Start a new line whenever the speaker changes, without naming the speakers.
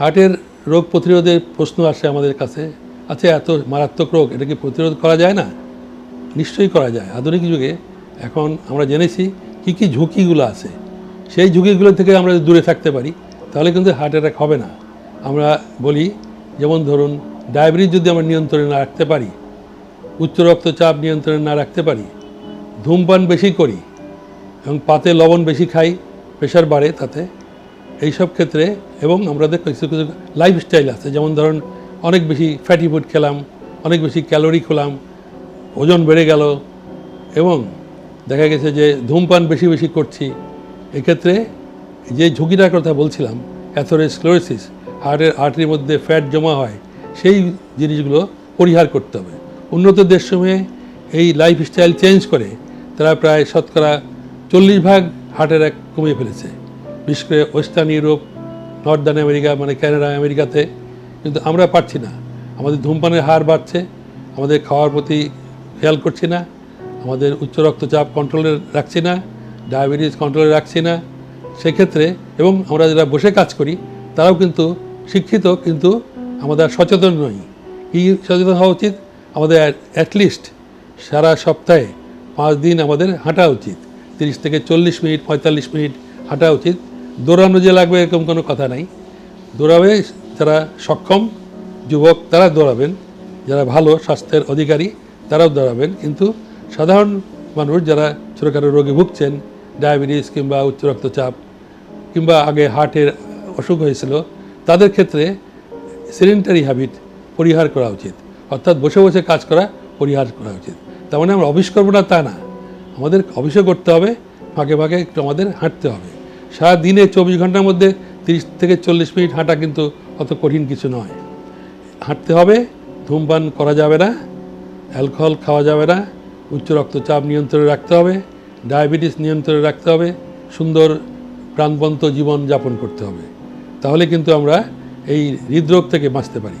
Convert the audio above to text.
হার্টের রোগ প্রতিরোধের প্রশ্ন আসে আমাদের কাছে। আচ্ছা এত মারাত্মক রোগ, এটা কি প্রতিরোধ করা যায় না? নিশ্চয়ই করা যায়। আধুনিক যুগে এখন আমরা জেনেছি কী কী ঝুঁকিগুলো আছে। সেই ঝুঁকিগুলো থেকে আমরা দূরে থাকতে পারি, তাহলে কিন্তু হার্ট অ্যাটাক হবে না। আমরা বলি, যেমন ধরুন, ডায়াবেটিস যদি আমরা নিয়ন্ত্রণে না রাখতে পারি, উচ্চ রক্তচাপ নিয়ন্ত্রণে না রাখতে পারি, ধূমপান বেশি করি এবং পাতে লবণ বেশি খাই, প্রেশার বাড়ে তাতে এইসব ক্ষেত্রে এবং আমাদের কিছু কিছু লাইফস্টাইল আছে। যেমন ধরুন, অনেক বেশি ফ্যাটি ফুড খেলাম, অনেক বেশি ক্যালোরি খেলাম, ওজন বেড়ে গেল এবং দেখা গেছে যে ধূমপান বেশি বেশি করছি। এক্ষেত্রে যে ঝুঁকিটার কথা বলছিলাম অ্যাথোরেস্ক্লোরোসিস হার্টের আর্টারির মধ্যে ফ্যাট জমা হয়, সেই জিনিসগুলো পরিহার করতে হবে। উন্নত দেশসমূহে এই লাইফস্টাইল চেঞ্জ করে তারা প্রায় শতকরা চল্লিশ ভাগ হার্ট অ্যাটাক কমিয়ে ফেলেছে। বিশেষ করে ওয়েস্টার্ন ইউরোপ, নর্দার্ন আমেরিকা মানে ক্যানাডা, আমেরিকাতে কিন্তু আমরা পারছি না। আমাদের ধূমপানের হার বাড়ছে, আমাদের খাওয়ার প্রতি খেয়াল করছি না, আমাদের উচ্চ রক্তচাপ কন্ট্রোলে রাখছি না, ডায়াবেটিস কন্ট্রোলে রাখছি না। সেক্ষেত্রে এবং আমরা যারা বসে কাজ করি, তারাও কিন্তু শিক্ষিত, কিন্তু আমাদের সচেতন নই। কী সচেতন হওয়া উচিত? আমাদের অ্যাটলিস্ট সারা সপ্তাহে পাঁচ দিন আমাদের হাঁটা উচিত। তিরিশ থেকে চল্লিশ মিনিট, পঁয়তাল্লিশ মিনিট হাঁটা উচিত। দৌড়ানো যে লাগবে এরকম কোনো কথা নাই। দৌড়াবে যারা সক্ষম যুবক, তারা দৌড়াবেন। যারা ভালো স্বাস্থ্যের অধিকারী, তারাও দৌড়াবেন। কিন্তু সাধারণ মানুষ যারা ছোটোখাটো রোগে ভুগছেন, ডায়াবেটিস কিংবা উচ্চ রক্তচাপ কিংবা আগে হার্টের অসুখ হয়েছিল, তাদের ক্ষেত্রে সেডেন্টারি হ্যাবিট পরিহার করা উচিত। অর্থাৎ বসে বসে কাজ করা পরিহার করা উচিত। তার মানে আমরা অফিস করব না তা না। আমাদের অফিসও করতে হবে ফাঁকে ফাঁকে একটু আমাদের হাঁটতে হবে। সারা দিনে চব্বিশ ঘণ্টার মধ্যে তিরিশ থেকে চল্লিশ মিনিট হাঁটা কিন্তু অত কঠিন কিছু নয়। হাঁটতে হবে, ধূমপান করা যাবে না, অ্যালকোহল খাওয়া যাবে না, উচ্চ রক্তচাপ নিয়ন্ত্রণে রাখতে হবে, ডায়াবেটিস নিয়ন্ত্রণে রাখতে হবে, সুন্দর প্রাণবন্ত জীবন যাপন করতে হবে। তাহলে কিন্তু আমরা এই হৃদরোগ থেকে বাঁচতে পারি।